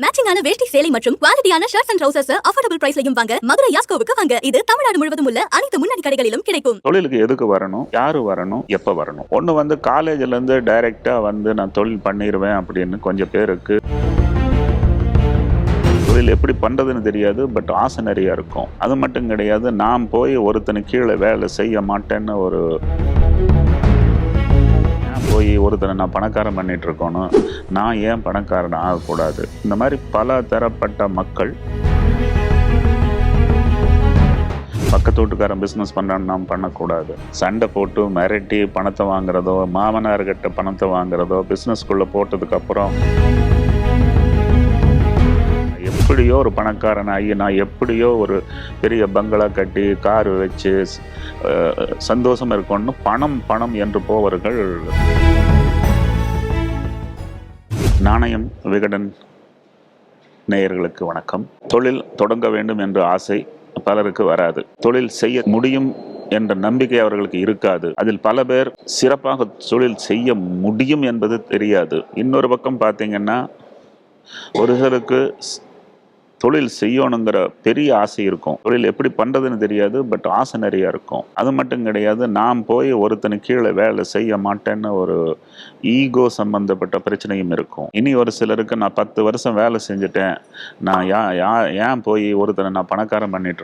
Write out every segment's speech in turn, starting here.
மேட்சிங்கான வேஷ்டி சேலை மற்றும் குவாலிட்டியான ஷர்ட்ஸ் அண்ட் ட்ரௌசர்ஸ் அஃபோர்டபுள் பிரைஸ்லையும் வாங்க மதுரை யாஸ்கோவுக்கு வாங்க. இது தமிழ்நாடு முழுவதும் உள்ள அனைத்து முன்னணி கடைகளிலும் கிடைக்கும். தொழிலுக்கு எதுக்கு வரணும்? யாரு வரணும்? எப்போ வரணும்? ஒன்று வந்து காலேஜ்லேருந்து டைரக்டா வந்து நான் தொழில் பண்ணிடுவேன் அப்படின்னு கொஞ்சம் பேருக்கு. தொழில் எப்படி பண்ணுறதுன்னு தெரியாது பட் ஆசை நிறைய இருக்கும். அது மட்டும் கிடையாது நான் போய் ஒருத்தனை கீழே வேலை செய்ய மாட்டேன்னு ஒரு போய் ஒருத்தனை நான் பணக்காரன் பண்ணிட்டு இருக்கணும் நான் ஏன் பணக்காரன் ஆகக்கூடாது? இந்த மாதிரி பல தரப்பட்ட மக்கள் பக்கத்து வீட்டுக்காரன் பிஸ்னஸ் பண்ணான்னு நாம் பண்ணக்கூடாது. சண்டை போட்டு மிரட்டி பணத்தை வாங்குறதோ மாமனார்கிட்ட பணத்தை வாங்குறதோ பிஸ்னஸ்குள்ளே போட்டதுக்கப்புறம் எப்படியோ ஒரு பணக்காரன் ஆகி நான் எப்படியோ ஒரு பெரிய பங்களா கட்டி கார் வச்சு சந்தோஷம் இருக்கணும்னு பணம் பணம் என்று போவர்கள். நாணயம் விகடன் நேயர்களுக்கு வணக்கம். தொழில் தொடங்க வேண்டும் என்ற ஆசை பலருக்கு வராது. தொழில் செய்ய முடியும் என்ற நம்பிக்கை அவர்களுக்கு இருக்காது. அதில் பல பேர் சிறப்பாக தொழில் செய்ய முடியும் என்பது தெரியாது. இன்னொரு பக்கம் பார்த்தீங்கன்னா ஒரு சிலருக்கு தொழில் செய்யணுங்கிற பெரிய ஆசை இருக்கும். தொழில் எப்படி பண்ணுறதுன்னு தெரியாது பட் ஆசை நிறைய இருக்கும். அது மட்டும் கிடையாது நான் போய் ஒருத்தனு கீழே வேலை செய்ய மாட்டேன்னு ஒரு ஈகோ சம்பந்தப்பட்ட பிரச்சனையும் இருக்கும். இனி ஒரு சிலருக்கு நான் பத்து வருஷம் வேலை செஞ்சுட்டேன். நான் யா யா ஏன் போய் ஒருத்தனை நான் பணக்காரன் பண்ணிட்டு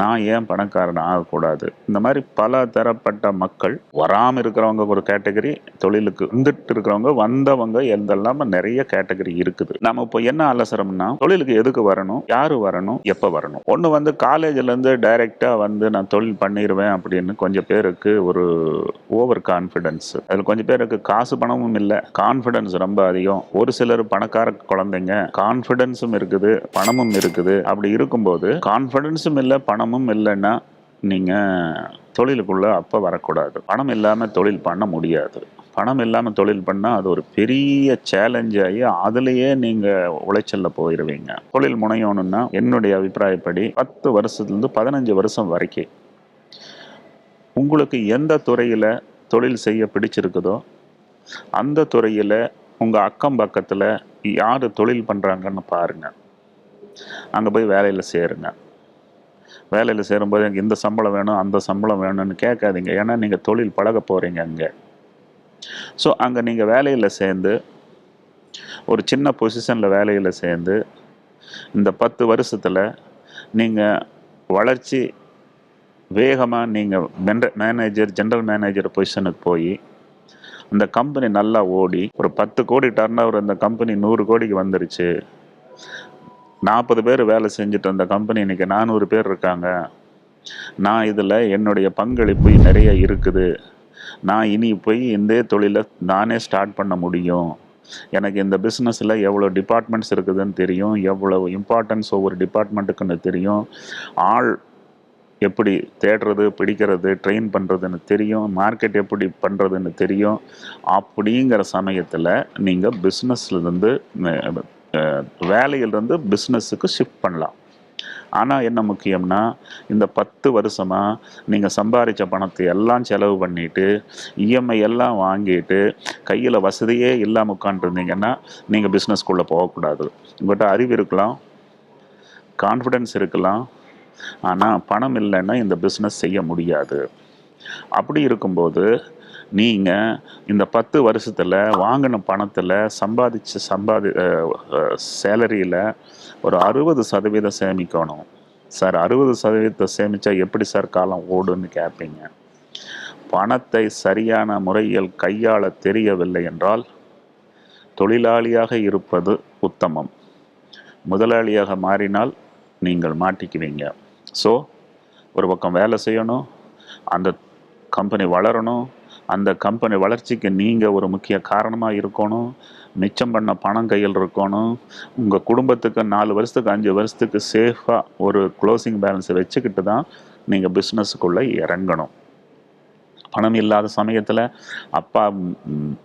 நான் ஏன் பணக்காரன் ஆகக்கூடாது? இந்த மாதிரி பல தரப்பட்ட மக்கள் வராமல் இருக்கிறவங்க ஒரு கேட்டகரி தொழிலுக்கு வந்துட்டு இருக்கிறவங்க வந்தவங்க எந்த நிறைய கேட்டகரி இருக்குது. நம்ம இப்போ என்ன அலசரம்னா தொழிலுக்கு எதுக்கு வரணும்? யாரு வரணும்? எப்போ வரணும்? ஒன்று வந்து காலேஜ்லேருந்து டைரெக்டாக வந்து நான் தொழில் பண்ணிடுவேன் அப்படின்னு கொஞ்சம் பேருக்கு ஒரு ஓவர் கான்ஃபிடென்ஸ் அதில் கொஞ்சம் பேருக்கு காசு பணமும் இல்லை. கான்ஃபிடென்ஸ் ரொம்ப அதிகம். ஒரு சிலர் பணக்கார குழந்தைங்க கான்ஃபிடென்ஸும் இருக்குது பணமும் இருக்குது. அப்படி இருக்கும்போது கான்ஃபிடென்ஸும் இல்லை பணமும் இல்லைன்னா நீங்கள் தொழிலுக்குள்ளே அப்போ வரக்கூடாது. பணம் இல்லாமல் தொழில் பண்ண முடியாது. பணம் இல்லாமல் தொழில் பண்ணால் அது ஒரு பெரிய சேலஞ்ச் ஆகி அதுலேயே நீங்கள் உளைச்சலில் போயிடுவீங்க தொழில் முனையணும்னா என்னுடைய அபிப்பிராயப்படி பத்து வருஷத்துலேருந்து பதினஞ்சு வருஷம் வரைக்கும் உங்களுக்கு எந்த துறையில் தொழில் செய்ய பிடிச்சிருக்குதோ அந்த துறையில் உங்கள் அக்கம் பக்கத்தில் யார் தொழில் பண்ணுறாங்கன்னு பாருங்கள் அங்கே போய் வேலையில் சேருங்க. வேலையில் சேரும்போது எனக்கு இந்த சம்பளம் வேணும் அந்த சம்பளம் வேணும்னு கேட்காதீங்க. ஏன்னா நீங்கள் தொழில் பழக போகிறீங்க அங்கே. ஸோ அங்கே நீங்கள் வேலையில் சேர்ந்து ஒரு சின்ன பொசிஷனில் வேலையில் சேர்ந்து இந்த பத்து வருஷத்தில் நீங்கள் வளர்ச்சி வேகமாக நீங்கள் மேனேஜர் ஜென்ரல் மேனேஜர் பொசிஷனுக்கு போய் அந்த கம்பெனி நல்லா ஓடி ஒரு பத்து கோடி டர்ன் ஓவர் இந்த கம்பெனி நூறு கோடிக்கு வந்துருச்சு. நாற்பது பேர் வேலை செஞ்சுட்டு அந்த கம்பெனி இன்றைக்கி நானூறு பேர் இருக்காங்க. நான் இதில் என்னுடைய பங்களிப்பு நிறைய இருக்குது. நான் இனி போய் இந்த தொழிலை நானே ஸ்டார்ட் பண்ண முடியும். எனக்கு இந்த பிஸ்னஸில் எவ்வளோ டிபார்ட்மெண்ட்ஸ் இருக்குதுன்னு தெரியும். எவ்வளோ இம்பார்ட்டன்ஸ் ஒவ்வொரு டிபார்ட்மெண்ட்டுக்குன்னு தெரியும். ஆள் எப்படி தேடுறது பிடிக்கிறது ட்ரெயின் பண்ணுறதுன்னு தெரியும். மார்க்கெட் எப்படி பண்ணுறதுன்னு தெரியும். அப்படிங்கிற சமயத்தில் நீங்கள் பிஸ்னஸ்லேருந்து வேலையிலேருந்து பிஸ்னஸுக்கு ஷிஃப்ட் பண்ணலாம். ஆனால் என்ன முக்கியம்னா இந்த பத்து வருஷமாக நீங்கள் சம்பாதிச்ச பணத்தை எல்லாம் செலவு பண்ணிவிட்டு இஎம்ஐ எல்லாம் வாங்கிட்டு கையில் வசதியே இல்லாமல் உட்காந்துருந்தீங்கன்னா நீங்கள் பிஸ்னஸ்க்குள்ளே போகக்கூடாது. உங்கள்கிட்ட அறிவு இருக்கலாம் கான்ஃபிடென்ஸ் இருக்கலாம். ஆனால் பணம் இல்லைன்னா இந்த பிஸ்னஸ் செய்ய முடியாது. அப்படி இருக்கும்போது நீங்கள் இந்த பத்து வருஷத்தில் வாங்கின பணத்தில் சம்பாதிச்ச சம்பாதி சேலரியில் ஒரு அறுபது சதவீதம் சேமிக்கணும். சார் அறுபது சதவீதத்தை சேமித்தா எப்படி சார் காலம் ஓடுன்னு கேட்பீங்க பணத்தை சரியான முறையில் கையாள தெரியவில்லை என்றால் தொழிலாளியாக இருப்பது உத்தமம். முதலாளியாக மாறினால் நீங்கள் மாட்டிக்குவீங்க. ஸோ ஒரு பக்கம் வேலை செய்யணும் அந்த கம்பெனி வளரணும் அந்த கம்பெனி வளர்ச்சிக்கு நீங்கள் ஒரு முக்கிய காரணமாக இருக்கணும். மிச்சம் பண்ண பணம் கையில் இருக்கணும். உங்கள் குடும்பத்துக்கு நாலு வருஷத்துக்கு அஞ்சு வருஷத்துக்கு சேஃபாக ஒரு க்ளோசிங் பேலன்ஸை வச்சுக்கிட்டு தான் நீங்கள் பிஸ்னஸுக்குள்ளே இறங்கணும். பணம் இல்லாத சமயத்தில் அப்பா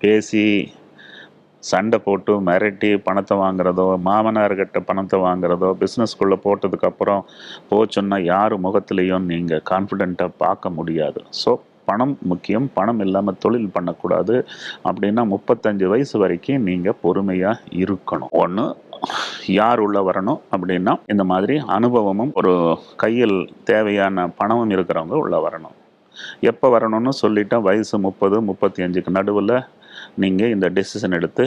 பேசி சண்டை போட்டு மிரட்டி பணத்தை வாங்குறதோ மாமனார்கிட்ட பணத்தை வாங்குறதோ பிஸ்னஸ்குள்ளே போட்டதுக்கப்புறம் போச்சுன்னா யார் முகத்துலேயும் நீங்கள் கான்ஃபிடெண்ட்டாக பார்க்க முடியாது. ஸோ பணம் முக்கியம் பணம் இல்லாமல் தொழில் பண்ணக்கூடாது அப்படின்னா முப்பத்தஞ்சு வயசு வரைக்கும் நீங்கள் பொறுமையாக இருக்கணும். ஒன்று யார் உள்ள வரணும் அப்படின்னா இந்த மாதிரி அனுபவமும் ஒரு கையில் தேவையான பணமும் இருக்கிறவங்க உள்ள வரணும். எப்போ வரணும்னு சொல்லிட்டா வயசு முப்பது முப்பத்தி அஞ்சுக்கு நடுவில் நீங்கள் இந்த டெசிஷன் எடுத்து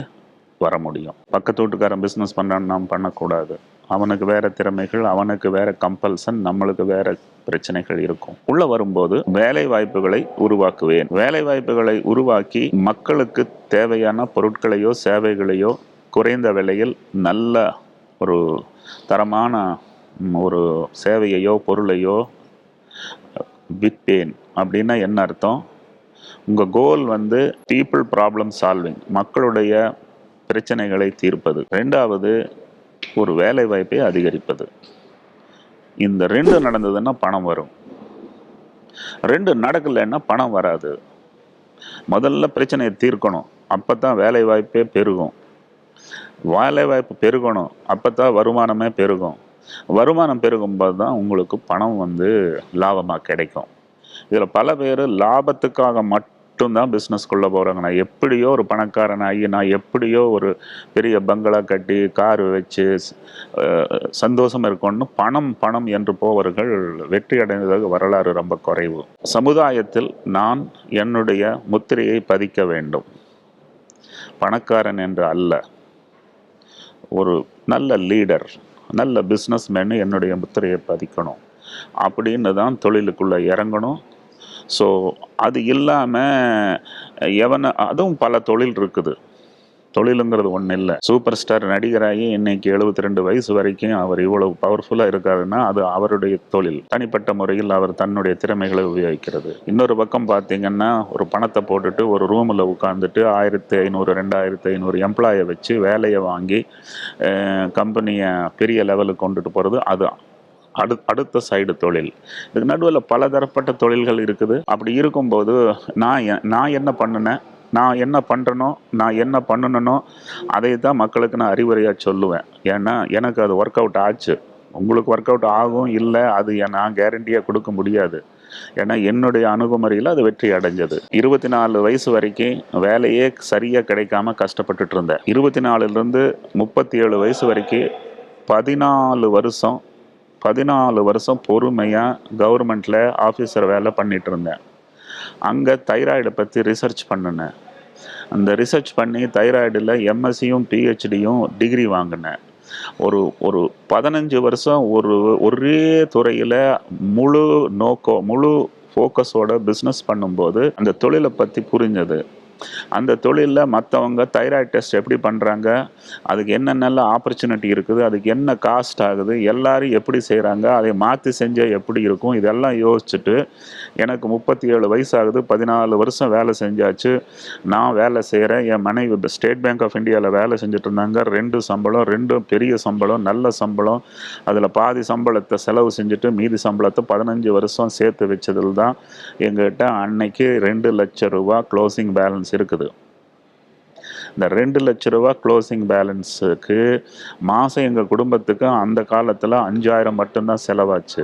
வர முடியும். பக்கத்து வீட்டுக்காரன் பிஸ்னஸ் பண்ணுறான்னு நாம் பண்ணக்கூடாது. அவனுக்கு வேற திறமைகள் அவனுக்கு வேற கம்பல்சன் நம்மளுக்கு வேற பிரச்சனைகள் இருக்கும். உள்ள வரும்போது வேலை வாய்ப்புகளை உருவாக்குவேன். வேலை வாய்ப்புகளை உருவாக்கி மக்களுக்கு தேவையான பொருட்களையோ சேவைகளையோ குறைந்த விலையில் நல்ல ஒரு தரமான ஒரு சேவையையோ பொருளையோ விற்பேன் அப்படின்னா என்ன அர்த்தம்? உங்கள் கோல் வந்து பீப்புள் ப்ராப்ளம் சால்விங் மக்களுடைய பிரச்சனைகளை தீர்ப்பது. ரெண்டாவது ஒரு வேலை வாய்ப்பை அதிகரிப்பது. இந்த ரெண்டு நடந்ததுன்னா பணம் வரும். ரெண்டு நடக்கலைன்னா பணம் வராது. முதல்ல பிரச்சனையை தீர்க்கணும். அப்போ தான் வேலை வாய்ப்பே பெருகும். வேலை வாய்ப்பு பெருகணும். அப்போ தான் வருமானமே பெருகும். வருமானம் பெருகும்போது தான் உங்களுக்கு பணம் வந்து லாபமாக கிடைக்கும். இதில் பல பேர் லாபத்துக்காக மட்டும் மட்டும்தான் பிஸ்னஸ்க்குள்ளே போகிறாங்க நான் எப்படியோ ஒரு பணக்காரன் ஆகி நான் எப்படியோ ஒரு பெரிய பங்களா கட்டி கார் வச்சு சந்தோஷம் இருக்கணும்னு பணம் பணம் என்று போவர்கள் வெற்றி அடைந்ததாக வரலாறு ரொம்ப குறைவு. சமுதாயத்தில் நான் என்னுடைய முத்திரையை பதிக்க வேண்டும். பணக்காரன் என்று அல்ல. ஒரு நல்ல லீடர் நல்ல பிஸ்னஸ்மேனு என்னுடைய முத்திரையை பதிக்கணும். அப்படின்னு தான் தொழிலுக்குள்ளே இறங்கணும். ஸோ அது இல்லாமல் எவனை அதுவும் பல தொழில் இருக்குது. தொழிலுங்கிறது ஒன்றும் இல்லை. சூப்பர் ஸ்டார் நடிகராகி இன்னைக்கு எழுபத்தி ரெண்டு வயசு வரைக்கும் அவர் இவ்வளவு பவர்ஃபுல்லாக இருக்காருன்னா அது அவருடைய தொழில். தனிப்பட்ட முறையில் அவர் தன்னுடைய திறமைகளை உபயோகிக்கிறது. இன்னொரு பக்கம் பார்த்தீங்கன்னா ஒரு பணத்தை போட்டுட்டு ஒரு ரூமில் உட்காந்துட்டு ஆயிரத்தி ஐநூறு ரெண்டாயிரத்தி ஐநூறு எம்ப்ளாயை வச்சு வேலையை வாங்கி கம்பெனியை பெரிய லெவலுக்கு கொண்டுட்டு போகிறது அது அடு அடுத்த சைடு தொழில். இதுக்கு நடுவில் பலதரப்பட்ட தொழில்கள் இருக்குது. அப்படி இருக்கும்போது நான் எ- நான் என்ன பண்ணினேன்? நான் என்ன பண்ணுறனோ நான் என்ன பண்ணணுனோ அதை தான் மக்களுக்கு நான் அறிவுரையாக சொல்லுவேன். ஏன்னா எனக்கு அது ஒர்க் அவுட் ஆச்சு. உங்களுக்கு ஒர்க் அவுட் ஆகும் இல்லை அது நான் கேரண்டியாக கொடுக்க முடியாது. ஏன்னா என்னுடைய அணுகுமுறையில் அது வெற்றி அடைஞ்சது. இருபத்தி நாலு வயசு வரைக்கும் வேலையே சரியாக கிடைக்காம கஷ்டப்பட்டுட்டு இருந்தேன். இருபத்தி நாலுலேருந்து முப்பத்தி ஏழு வயசு வரைக்கும் பதினாலு வருஷம் பதினாலு வருஷம் பொறுமையாக கவர்மெண்ட்டில் ஆஃபீஸர் வேலை பண்ணிட்டு இருந்தேன். அங்கே தைராய்டை பற்றி ரிசர்ச் பண்ணினேன். அந்த ரிசர்ச் பண்ணி தைராய்டில் எம்எஸ்சியும் பிஹெச்டியும் டிகிரி வாங்கினேன். ஒரு ஒரு பதினஞ்சு வருஷம் ஒரு ஒரே துறையில் முழு நோக்கம் முழு ஃபோக்கஸோட பிஸ்னஸ் பண்ணும்போது அந்த தொழிலை பற்றி புரிஞ்சது. அந்த தொழிலில் மற்றவங்க தைராய்டு டெஸ்ட் எப்படி பண்ணுறாங்க அதுக்கு என்னென்ன ஆப்பர்ச்சுனிட்டி இருக்குது? அதுக்கு என்ன காஸ்ட் ஆகுது? எல்லாரும் எப்படி செய்கிறாங்க அதை மாற்றி செஞ்சால் எப்படி இருக்கும்? இதெல்லாம் யோசிச்சுட்டு எனக்கு முப்பத்தி ஏழு வயசு ஆகுது பதினாலு வருஷம் வேலை செஞ்சாச்சு. நான் வேலை செய்கிறேன் என் மனைவி ஸ்டேட் பேங்க் ஆஃப் இந்தியாவில் வேலை செஞ்சுட்டு இருந்தாங்க ரெண்டு சம்பளம் ரெண்டும் பெரிய சம்பளம் நல்ல சம்பளம். அதில் பாதி சம்பளத்தை செலவு செஞ்சுட்டு மீதி சம்பளத்தை பதினஞ்சு வருஷம் சேர்த்து வச்சதில் தான் எங்கிட்ட அன்னைக்கு ரெண்டு லட்சம் ரூபா க்ளோசிங் பேலன்ஸ் இருக்குது. இந்த ரெண்டு லட்ச ரூபா க்ளோசிங் பேலன்ஸுக்கு மாதம் எங்கள் குடும்பத்துக்கு அந்த காலத்தில் அஞ்சாயிரம் மட்டும்தான் செலவாச்சு.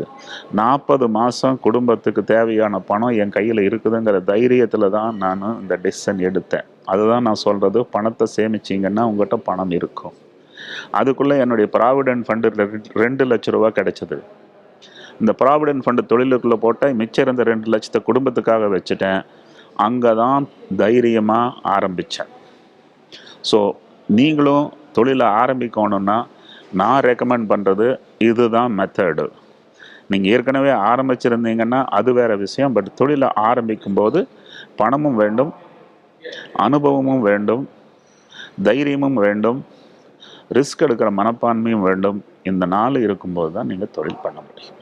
நாற்பது மாதம் குடும்பத்துக்கு தேவையான பணம் என் கையில் இருக்குதுங்கிற தைரியத்தில் தான் நான் இந்த டெசிஷன் எடுத்தேன். அதுதான் நான் சொல்கிறது பணத்தை சேமிச்சிங்கன்னா உங்கள்கிட்ட பணம் இருக்கும். அதுக்குள்ளே என்னுடைய ப்ராவிடென்ட் ஃபண்டு ரெண்டு லட்ச ரூபா கிடைச்சது. இந்த ப்ராவிடென்ட் ஃபண்டு தொழிலுக்குள்ளே போட்டால் மிச்சம் இருந்த ரெண்டு லட்சத்தை குடும்பத்துக்காக வச்சுட்டேன். அங்கே தான் தைரியமாக ஆரம்பித்தேன் ஸோ நீங்களும் தொழிலை ஆரம்பிக்கணும்னா நான் ரெக்கமெண்ட் பண்ணுறது இதுதான் மெத்தடு நீங்கள் ஏற்கனவே ஆரம்பிச்சிருந்தீங்கன்னா அது வேறு விஷயம். பட் தொழிலை ஆரம்பிக்கும்போது பணமும் வேண்டும் அனுபவமும் வேண்டும் தைரியமும் வேண்டும் ரிஸ்க் எடுக்கிற மனப்பான்மையும் வேண்டும். இந்த நாள் இருக்கும்போது தான் நீங்கள் தொழில் பண்ண முடியும்.